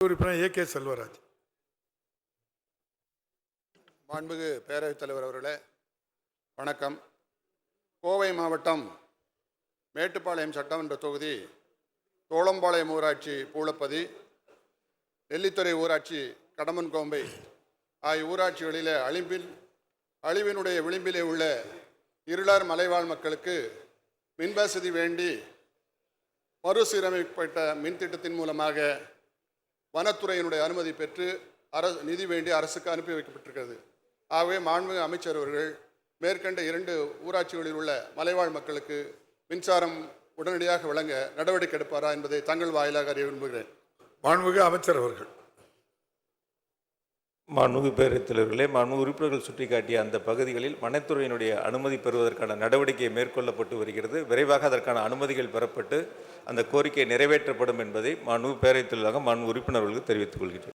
உறுப்பினர் A K Selvaraj. மாண்புகு பேரவைத் தலைவர் அவர்களே வணக்கம். கோவை மாவட்டம் மேட்டுப்பாளையம் சட்டமன்ற தொகுதி தோளம்பாளையம் ஊராட்சி பூளப்பதி நெல்லித்துறை ஊராட்சி கடம்பன் கோம்பை ஆகிய ஊராட்சிகளில் அழிம்பில் அழிவினுடைய விளிம்பிலே உள்ள இருளார் மலைவாழ் மக்களுக்கு மின்வசதி வேண்டி மறுசீரமைக்கப்பட்ட மின் திட்டத்தின் மூலமாக வனத்துறையினுடைய அனுமதி பெற்று அரசு நிதி வேண்டி அரசுக்கு அனுப்பி வைக்கப்பட்டிருக்கிறது. ஆகவே மாண்புமிகு அமைச்சர் அவர்கள் மேற்கண்ட இரண்டு ஊராட்சிகளில் உள்ள மலைவாழ் மக்களுக்கு மின்சாரம் உடனடியாக வழங்க நடவடிக்கை எடுப்பாரா என்பதை தங்கள் வாயிலாக அறிய விரும்புகிறேன். மாண்புமிகு அமைச்சர் அவர்கள் மாண்புமிகு பேரவைத் தலைவர்களே உறுப்பினர்கள் சுட்டிக்காட்டிய அந்த பகுதிகளில் வனத்துறையினுடைய அனுமதி பெறுவதற்கான நடவடிக்கை மேற்கொள்ளப்பட்டு வருகிறது. விரைவாக அதற்கான அனுமதிகள் பெறப்பட்டு அந்த கோரிக்கை நிறைவேற்றப்படும் என்பதை மாண்புமிகு பேரவைத் தலைவராக மாண்பு உறுப்பினர்களுக்கு தெரிவித்துக் கொள்கிறேன்